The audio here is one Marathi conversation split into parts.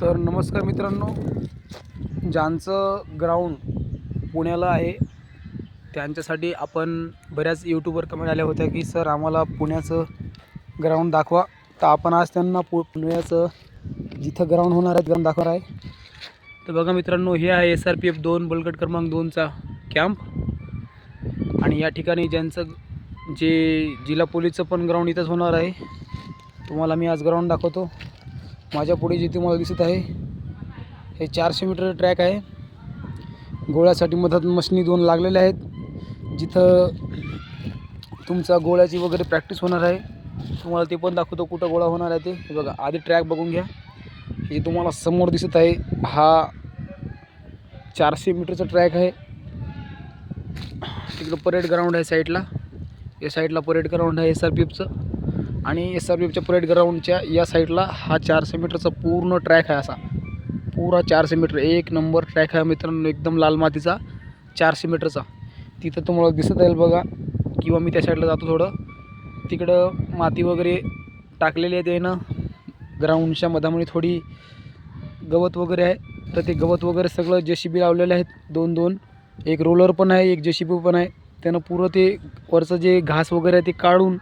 तर नमस्कार मित्रांनो. ज्यांचं ग्राउंड पुण्याला आहे त्यांच्यासाठी आपण बऱ्याच यूट्यूबवर कमेंट आल्या होत्या की सर आम्हाला पुण्याचं ग्राउंड दाखवा. तर आपण आज त्यांना पु पुण्याचं जिथं ग्राउंड होणार आहे ग्राउंड दाखवणार आहे. तर बघा मित्रांनो हे आहे एस आर पी एफ दोन बलगट क्रमांक दोनचा कॅम्प आणि या ठिकाणी ज्यांचं जे जिल्हा पोलीसचं पण ग्राउंड इथंच होणार आहे तुम्हाला मी आज ग्राउंड दाखवतो. माझ्या पुढे जे तुम्हाला दिसत आहे हे चारशे मीटर ट्रॅक आहे. गोळ्यासाठी मधात मशनी दोन लागलेल्या आहेत. जिथं तुमचा गोळ्याची वगैरे प्रॅक्टिस होणार आहे. तुम्हाला ते पण दाखवतो कुठं गोळा होणार आहे ते. बघा आधी ट्रॅक बघून घ्या. हे तुम्हाला समोर दिसत आहे. हा चारशे मीटरचा ट्रॅक आहे. तिकडं परेड ग्राउंड आहे साईडला या साईडला परेड ग्राउंड आहे एस आर पी एफचं आणि एस आर बी एफच्या परेड ग्राउंडच्या या साईडला हा चारशे मीटरचा पूर्ण ट्रॅक आहे असा. पुरा चारशे मीटर एक नंबर ट्रॅक आहे मित्रांनो एकदम लाल मातीचा चारशे मीटरचा. तिथं तुम्हाला दिसत येईल बघा किंवा मी त्या साईडला जातो थोडं. तिकडं माती वगैरे टाकलेली आहे त्यानं. ग्राउंडच्या मधामध्ये थोडी गवत वगैरे आहे. तर ते गवत वगैरे सगळं जे सी बी लावलेले आहेत दोन दोन एक रोलर पण आहे एक जे सी बी पण आहे. त्यानं पुरं ते वरचं जे घास वगैरे आहे ते काढून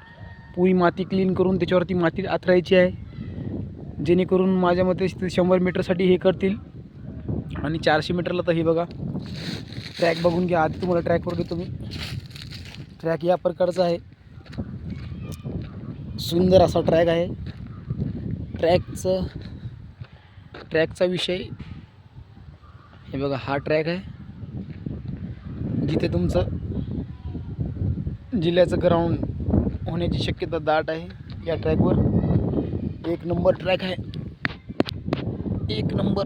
पुरी माती क्लीन करून त्याच्यावरती माती आथरायची आहे. जेणेकरून माझ्या मते शंभर मीटरसाठी हे करतील. आणि चारशे मीटरला तर हे बघा. ट्रॅक बघून घ्या. आधी तुम्हाला ट्रॅकवर घेतो मी. ट्रॅक या प्रकारचा आहे. सुंदर असा ट्रॅक आहे. ट्रॅकचं ट्रॅकचा विषय. हे बघा हा ट्रॅक आहे. जिथे तुमचं जिल्ह्याचं ग्राउंड होण्याची शक्यता दाट आहे या ट्रॅकवर. एक नंबर ट्रॅक आहे. एक नंबर.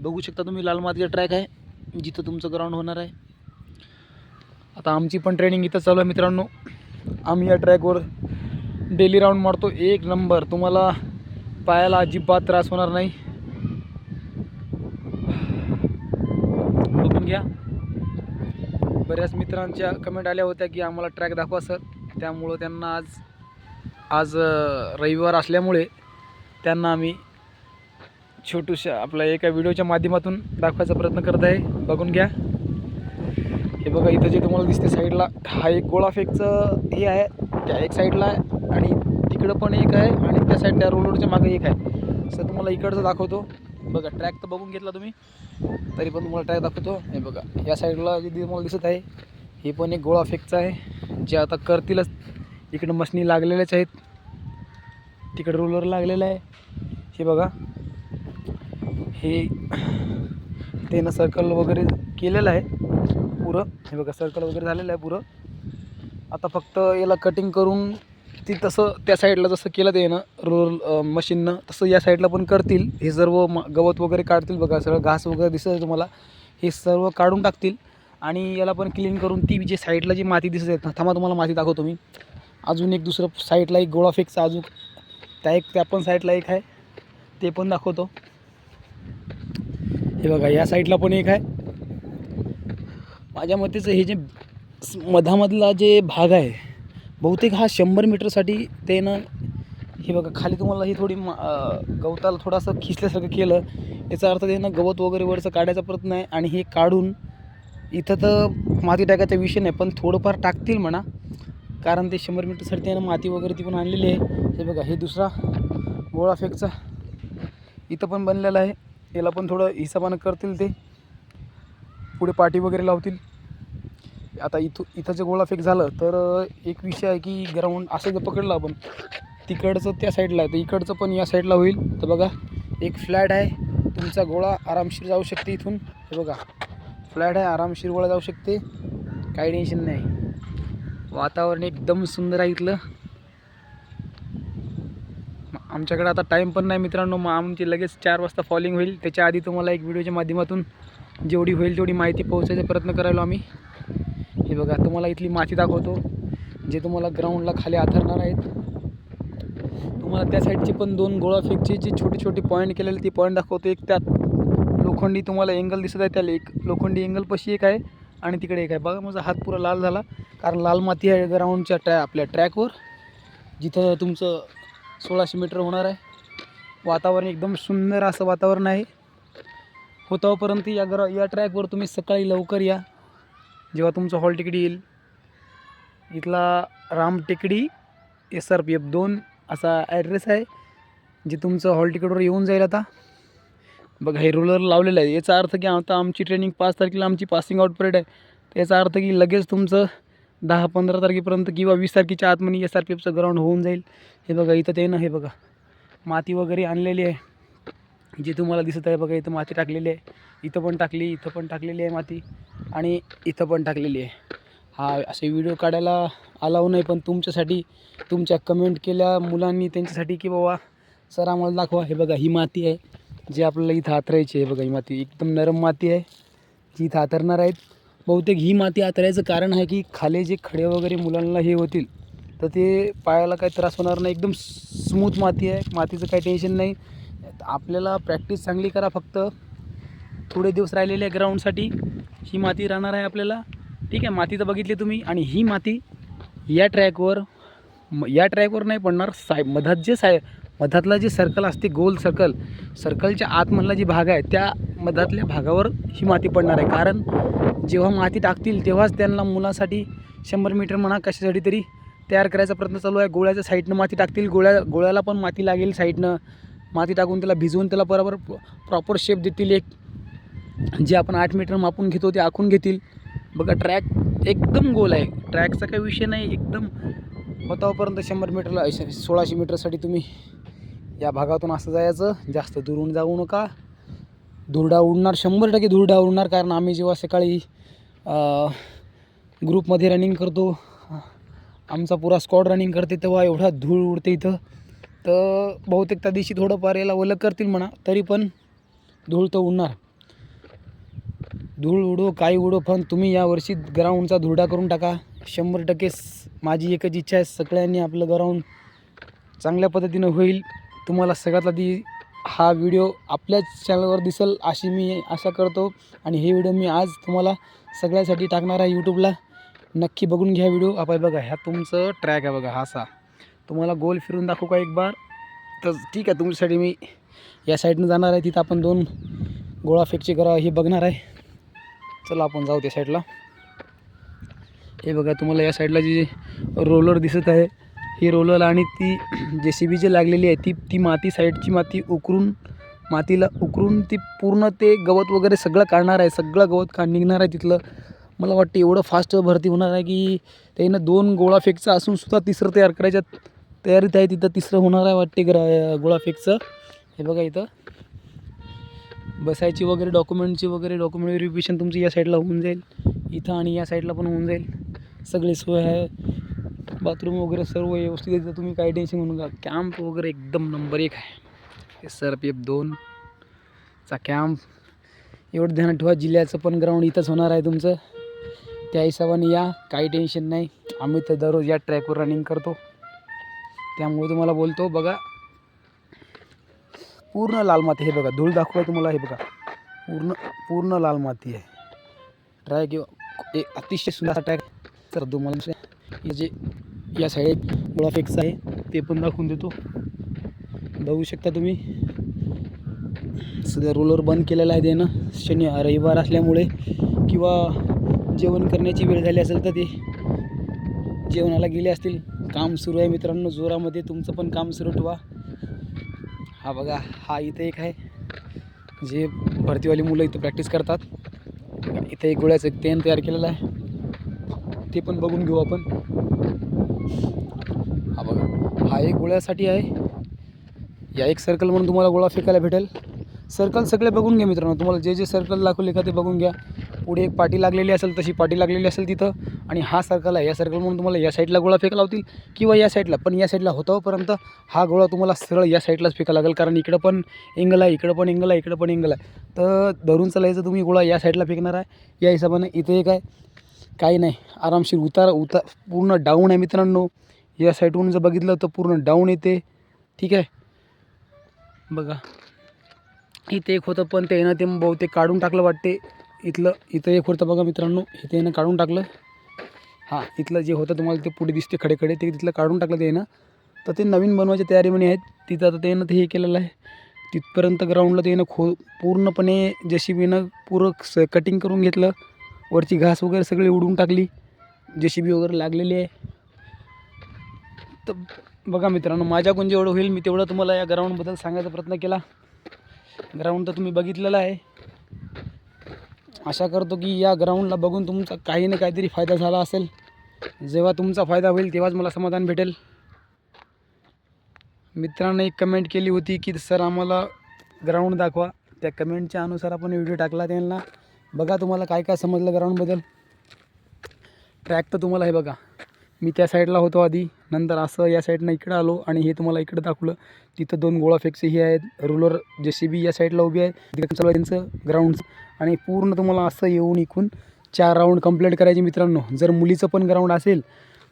बघू शकता तुम्ही लाल मातीचा ट्रॅक आहे. जिथं तुमचं ग्राउंड होणार आहे. आता आमची पण ट्रेनिंग इथं चालू आहे मित्रांनो. आम्ही या ट्रॅकवर डेली राऊंड मारतो. एक नंबर. तुम्हाला पायाला अजिबात त्रास होणार नाही. मित्रांच्या कमेंट आल्या होत्या की आम्हाला ट्रॅक दाखवा सर त्यामुळं त्यांना आज आज रविवार असल्यामुळे त्यांना आम्ही छोटूशा आपल्या एका व्हिडिओच्या माध्यमातून दाखवायचा प्रयत्न करत आहे. बघून घ्या. हे बघा इथं जे तुम्हाला दिसते साईडला हा एक गोळाफेकचं हे आहे. त्या एक साईडला आहे आणि तिकडं पण एक आहे आणि त्या साईड त्या रोडच्या मागे एक आहे. सर तुम्हाला इकडचं दाखवतो. बघा ट्रॅक तर बघून घेतला तुम्ही. तरी पण तुम्हाला ट्रॅक दाखवतो. हे बघा या साईडला जे तुम्हाला दिसत आहे हे पण एक गोळा गोळाफेकचं आहे. जे आता करतीलच. इकडं मशनी लागलेल्याच आहेत. तिकडं रोलर लागलेलं आहे. हे बघा. हे त्यानं सर्कल वगैरे केलेलं आहे. पुरं. हे बघा सर्कल वगैरे झालेलं आहे पुरं. आता फक्त याला कटिंग करून ती तसं त्या साईडला जसं केलं ते ना रोल मशीननं तसं या साईडला पण करतील. हे सर्व म गवत वगैरे काढतील. बघा सगळं घास वगैरे दिसत तुम्हाला. हे सर्व काढून टाकतील. आणि याला पण क्लीन करून ती जी साईडला जी माती दिसत आहे ना थांबा तुम्हाला माती दाखवतो मी. अजून एक दुसरं साईडला एक गोळा फेकचा अजून त्या एक त्या पण साईडला एक आहे. ते पण दाखवतो. हे बघा या साईडला पण एक आहे. माझ्या मतेचं हे जे मधामधला जे भाग आहे बहुतेक हा शंभर मीटरसाठी त्यानं हे बघा खाली तुम्हाला ही थोडी मा- गवताला थोडंसं खिचल्यासारखं केलं. याचा अर्थ त्यानं गवत वगैरे वरचं काढायचा प्रयत्न आहे आणि हे काढून इथं तर माती टाकायचा विषय नाही पण थोडंफार टाकतील म्हणा. कारण ते शंभर मीटरसाठी त्यानं माती वगैरे ती पण आणलेली आहे. हे बघा हे दुसरा गोळा फेकचा. इथं पण बनलेला आहे. याला पण थोडं हिसाबानं करतील ते. पुढे पाठी वगैरे लावतील. आता इथं इथं जे गोळाफेक झालं तर एक विषय आहे की ग्राउंड असं जर पकडलं आपण तिकडचं त्या साईडला आहे. तर इकडचं पण या साईडला होईल. तर बघा एक फ्लॅट आहे. तुमचा गोळा आरामशीर जाऊ शकते इथून. हे बघा. फ्लॅट आहे आरामशीर गोळा जाऊ शकते. काही टेन्शन नाही. वातावरण एकदम सुंदर आहे इथलं. आमच्याकडे आता टाईम पण नाही मित्रांनो मग आमची लगेच चार वाजता फॉलिंग होईल. त्याच्या आधी तुम्हाला एक व्हिडिओच्या माध्यमातून जेवढी होईल तेवढी माहिती पोहोचायचा प्रयत्न करायला आम्ही. हे बघा तुम्हाला इथली माती दाखवतो जे तुम्हाला ग्राउंडला खाली आथरणार आहेत. तुम्हाला त्या साईडची पण दोन गोळा फेकची जे छोटे छोटे पॉईंट केलेले ती पॉईंट दाखवतो एक त्यात. लोखंडी तुम्हाला एंगल दिसत आहे त्याला एक लोखंडी एंगलपाशी एक आहे आणि तिकडे एक आहे. बघा माझा हात पुरा लाल झाला. कारण लाल माती आहे ग्राउंडच्या ट्रॅ आपल्या ट्रॅकवर. जिथं तुमचं सोळाशे मीटर होणार आहे. वातावरण एकदम सुंदर असं वातावरण आहे. होतापर्यंत या ग्रा या ट्रॅकवर तुम्ही सकाळी लवकर या. जेव्हा तुमचं हॉल तिकीट येईल. इथला राम टेकडी एस आर पी एफ दोन असा ॲड्रेस आहे जे तुमचं हॉल तिकीटवर येऊन जाईल आता. बघा हे रोलर लावलेलं आहे. याचा अर्थ की आता आमची ट्रेनिंग पाच तारखेला आमची पासिंग आउट परेड आहे. याचा अर्थ की लगेच तुमचं दहा पंधरा तारखेपर्यंत किंवा वीस तारखेच्या आतमध्ये एस आर पी एफचं ग्राउंड होऊन जाईल. हे बघा इथं ते ना हे बघा. माती वगैरे आणलेली आहे. जे तुम्हाला दिसत आहे बघा इथं माती टाकलेली आहे. इथं पण टाकली इथं पण टाकलेली आहे माती. आणि इथं पण टाकलेली आहे. हा असे व्हिडिओ काढायला अलाव नाही पण तुमच्यासाठी तुमच्या कमेंट केल्या मुलांनी त्यांच्यासाठी की बाबा सर आम्हाला दाखवा. हे बघा ही माती आहे. जे आपल्याला इथं हातरायची आहे बघा ही माती एकदम नरम माती आहे. जी इथं हातरणार आहेत. बहुतेक ही माती हातरायचं कारण आहे की खाली जे खडे वगैरे मुलांना हे होतील तर ते पायाला काही त्रास होणार नाही. एकदम स्मूथ माती आहे. मातीचं काही टेन्शन नाही. आपल्याला प्रॅक्टिस चांगली करा फक्त. थोडे दिवस राहिलेले आहे ग्राउंडसाठी ही माती राहणार आहे आपल्याला. ठीक आहे माती तर बघितली तुम्ही. आणि ही माती या ट्रॅकवर या ट्रॅकवर नाही पडणार. साय मधात जे साय मधातला जे सर्कल असते गोल सर्कल सर्कलच्या आतमधला जी भाग आहे त्या मधातल्या भागावर ही माती पडणार आहे. कारण जेव्हा माती टाकतील तेव्हाच त्यांना मुलासाठी शंभर मीटर म्हणा कशासाठी तरी तयार करायचा प्रयत्न चालू आहे. गोळ्याच्या साईडनं माती टाकतील गोळ्या गोळ्याला पण माती लागेल साईडनं माती टाकून त्याला भिजवून त्याला बरोबर प्रॉपर शेप देतील एक. जे आपण आठ मीटर मापून घेतो ते आखून घेतील. बघा ट्रॅक एकदम गोल आहे. ट्रॅकचा काही विषय नाही एकदम होतापर्यंत शंभर मीटरला सोळाशे मीटरसाठी तुम्ही या भागातून असं जायचं जास्त दुरून जाऊ नका. दुरडा उडणार शंभर टक्के दुरडा उडणार कारण आम्ही जेव्हा सकाळी ग्रुपमध्ये रनिंग करतो आमचा पुरा स्कॉड रनिंग करते तेव्हा एवढा धूळ उडते इथं. तर बहुतेक त्या दिवशी थोडंफार याला ओलं करतील म्हणा तरी पण धूळ तर उडणार. धूळ उडो काही उडो पण तुम्ही यावर्षी ग्राउंडचा धुरडा करून टाका. शंभर टक्के स- माझी एकच इच्छा आहे सगळ्यांनी आपलं ग्राउंड चांगल्या पद्धतीनं होईल. तुम्हाला सगळ्यात आधी हा व्हिडिओ आपल्याच चॅनलवर दिसेल अशी मी आशा करतो. आणि हे व्हिडिओ मी आज तुम्हाला सगळ्यासाठी टाकणार आहे यूट्यूबला नक्की बघून घ्या व्हिडिओ आपण बघा ह्या तुमचं ट्रॅक आहे बघा हा असा. तुम्हाला गोल फिरून दाखवू का एक बार? तर ठीक आहे तुमच्यासाठी मी या साईडनं जाणार आहे. तिथं आपण दोन गोळा फेकची करा हे बघणार आहे. चला आपण जाऊ त्या साईडला हे बघा तुम्हाला या साईडला जी रोलर दिसत आहे हे रोलर आणि ती जे सी बी जी लागलेली आहे ती ती माती साईडची माती उकरून मातीला उकरून ती पूर्ण ते गवत वगैरे सगळं काढणार आहे सगळं गवत का निघणार आहे तिथलं. मला वाटतं एवढं फास्ट भरती होणार आहे की त्यानं दोन गोळा फेकचं असून सुद्धा तिसरं तयार करायच्या तयारीत आहे तिथं तिसरं होणार आहे वाटते ग्रा गोळा फेकचं. हे बघा इथं. बसायची वगैरे डॉक्युमेंटची वगैरे डॉक्युमेंट व्हेरिफिकेशन तुमची या साईडला होऊन जाईल. इथं आणि या साईडला पण होऊन जाईल. सगळी सोय आहे. बाथरूम वगैरे सर्व व्यवस्थित आहे तुम्ही काही टेन्शन म्हणून का कॅम्प वगैरे एकदम नंबर एक आहे. एस आर पी एफ दोनचा कॅम्प. एवढं ध्यानात ठेवा जिल्ह्याचं पण ग्राउंड इथंच होणार आहे तुमचं. त्या हिशोबाने या काही टेन्शन नाही. आम्ही तर दररोज या ट्रॅकवर रनिंग करतो. त्यामुळे तुम्हाला बोलतो बघा. पूर्ण लाल माती हे बघा. धूळ दाखवा तुम्हाला हे बघा. पूर्ण पूर्ण लाल माती आहे. ट्रॅक एक अतिशय सुंदर असा ट्रॅक तर तुम्हाला जे या साईड गोळा फिक्स आहे. ते पण दाखवून देतो. बघू शकता तुम्ही. सध्या रोलर बंद केलेला आहे त्यानं. शनि रविवार असल्यामुळे किंवा जेवण करण्याची वेळ झाली असेल तर ते जेवणाला गेले असतील. काम सुरू आहे मित्रांनो जोरामध्ये तुमचं पण काम सुरू ठेवा. हा बघा हा इथं एक आहे. जे भरतीवाली मुलं इथं प्रॅक्टिस करतात. इथं एक गोळ्याचं एक तेन तयार केलेलं आहे. ते पण बघून घेऊ आपण. हा बघा हा एक गोळ्यासाठी आहे. या एक सर्कल म्हणून तुम्हाला गोळा फेकायला भेटेल. सर्कल सगळे बघून घ्या मित्रांनो. तुम्हाला जे जे सर्कल दाखवले का ते बघून घ्या. पुढे एक पाटी लागलेली असेल तशी पाटी लागलेली असेल तिथं. आणि हा सर्कल आहे. या सर्कल म्हणून तुम्हाला या साईडला गोळा फेकायला होतील किंवा या साईडला पण या साईडला होतापर्यंत हा गोळा तुम्हाला सरळ या साईडलाच फेका लागेल. कारण इकडं पण एंगल आहे इकडं पण एंगल आहे इकडं पण एंगल आहे. तर धरून चालायचं तुम्ही गोळा या साईडला फेकणार आहे. या हिशोबाने इथे एक आहे. काही नाही. आरामशीर उतार उता पूर्ण डाऊन आहे मित्रांनो. या साईडवरून जर बघितलं तर पूर्ण डाऊन येते. ठीक आहे? बघा. इथे एक होतं पण त्यानं ते बहुतेक काढून टाकलं वाटते. इथलं इथं एक होतं बघा मित्रांनो. इथे येणं काढून टाकलं. हां इथलं जे होतं तुम्हाला ते पुढे दिसते खडे खडे ते तिथलं काढून टाकलं ते येणं तर ते नवीन बनवायच्या तयारीमध्ये आहेत. तिथं आता त्यानं ते हे केलेलं आहे. तिथपर्यंत ग्राउंडला त्यानं खो पूर्णपणे जशी बीनं पुरं स कटिंग करून घेतलं. वरची घास वगैरे सगळी उडून टाकली. जे बी वगैरे लागलेली आहे. तर बघा मित्रांनो माझ्याकडून जेवढं होईल मी तेवढं तुम्हाला या ग्राउंडबद्दल सांगायचा प्रयत्न केला. ग्राउंड तर तुम्ही बघितलेलं आहे. आशा करतो की या ग्राउंडला बघून तुमचा काही ना काहीतरी फायदा झाला असेल. जेव्हा तुमचा फायदा होईल तेव्हाच मला समाधान भेटेल. मित्रांनो एक कमेंट केली होती की सर आम्हाला ग्राउंड दाखवा. त्या कमेंटच्या अनुसार आपण व्हिडिओ टाकला त्यांना. बघा तुम्हाला काय काय समजलं ग्राउंडबद्दल. ट्रॅक तर तुम्हाला हे बघा. मी त्या साईडला होतो आधी. नंतर असं या साईडनं इकडं आलो आणि हे तुम्हाला इकडं दाखवलं. तिथं दोन गोळा हे आहेत. रुलर जे सी बी या साईडला उभी आहे. तिकडे चालू त्यांचं ग्राउंड आणि पूर्ण तुम्हाला असं येऊन इकून चार राऊंड कंप्लीट करायचे मित्रांनो. जर मुलीचं पण ग्राउंड असेल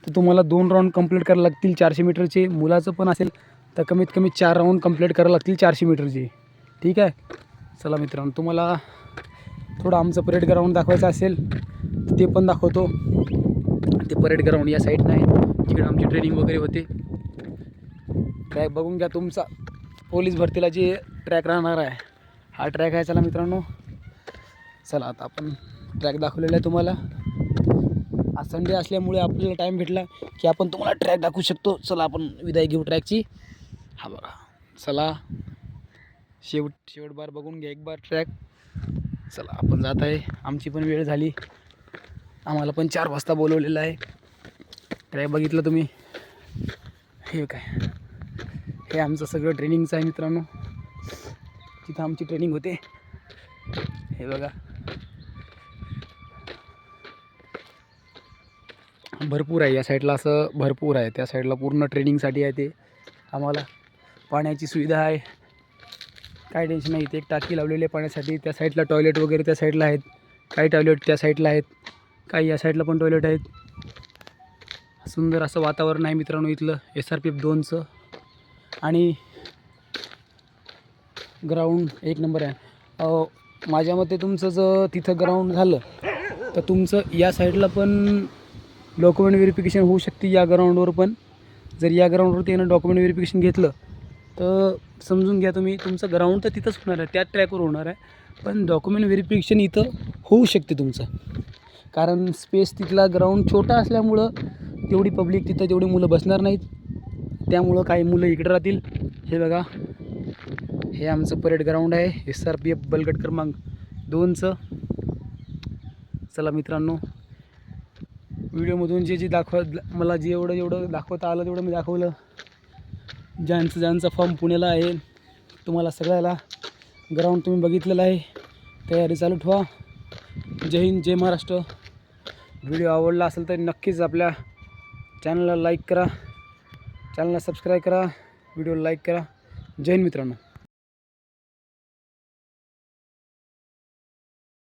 तर तुम्हाला दोन राऊंड कंप्लीट करायला लागतील चारशे मीटरचे मुलाचं पण असेल तर कमीत कमी चार राऊंड कंप्लीट करायला लागतील चारशे मीटरचे ठीक आहे? चला मित्रांनो तुम्हाला थोडं आमचं परेड ग्राउंड दाखवायचं असेल तर ते पण दाखवतो. ते परेड ग्राउंड या साईडनं आहे तिकडे आमची ट्रेनिंग वगैरे होते. ट्रॅक बघून घ्या तुमचा. पोलीस भरतीला जे ट्रॅक राहणार आहे हा ट्रॅक आहे चला मित्रांनो. चला आता आपण ट्रॅक दाखवलेला आहे तुम्हाला. आज संडे असल्यामुळे आपल्याला टाईम भेटला की आपण तुम्हाला ट्रॅक दाखवू शकतो. चला आपण विदाय घेऊ ट्रॅकची हा बघा. चला. शेवट शेवट बार बघून घ्या एक बार ट्रॅक चला आपण जात आहे आमची पण वेळ झाली. आम्हाला पण चार वाजता बोलवलेलं आहे. ट्रॅक बघितलं तुम्ही? हे काय? हे आमचं सगळं ट्रेनिंगचं आहे मित्रांनो. तिथं आमची ट्रेनिंग होते. हे बघा. भरपूर आहे. या साईडला असं भरपूर आहे. त्या साईडला पूर्ण ट्रेनिंगसाठी आहे ते. आम्हाला पाण्याची सुविधा आहे. काय टेन्शन नाही. इथे एक टाकी लावलेली आहे पाण्यासाठी. त्या साईडला टॉयलेट वगैरे त्या साईडला आहेत. काही टॉयलेट त्या साईडला आहेत. काही या साईडला पण टॉयलेट आहेत. सुंदर असं वातावरण आहे मित्रांनो इथलं. एस आर पी एफ दोनचं. आणि ग्राउंड एक नंबर आहे. माझ्या मते तुमचं जर तिथं ग्राउंड झालं तर तुमचं या साईडला पण डॉक्युमेंट व्हेरिफिकेशन होऊ शकते या ग्राउंडवर पण. जर या ग्राउंडवरती येणं डॉक्युमेंट व्हेरिफिकेशन घेतलं तर समजून घ्या तुम्ही तुमचं ग्राउंड तर तिथंच होणार आहे त्याच ट्रॅकवर होणार आहे. पण डॉक्युमेंट व्हेरिफिकेशन इथं होऊ शकते तुमचं. कारण स्पेस तिथला ग्राउंड छोटा असल्यामुळं तेवढी पब्लिक तिथं तेवढी मुलं बसणार नाहीत. त्यामुळं काही मुलं इकडे राहतील. हे बघा हे आमचं परेड ग्राउंड आहे. एस आर पी एफ बलगट क्रमांक दोनचं. चला मित्रांनो व्हिडिओमधून जे जे दाखव मला जे एवढं एवढं दाखवता आलं तेवढं मी दाखवलं. ज्यांचं ज्यांचा फॉर्म पुण्याला आहे तुम्हाला सगळ्याला ग्राउंड तुम्ही बघितलेलं आहे. तयारी चालू ठेवा. जय हिंद जय महाराष्ट्र. व्हिडिओ आवडला असेल तर नक्कीच आपल्या चॅनलला लाईक करा. चॅनलला सबस्क्राईब करा. व्हिडिओला लाईक करा. जय हिंद मित्रांनो.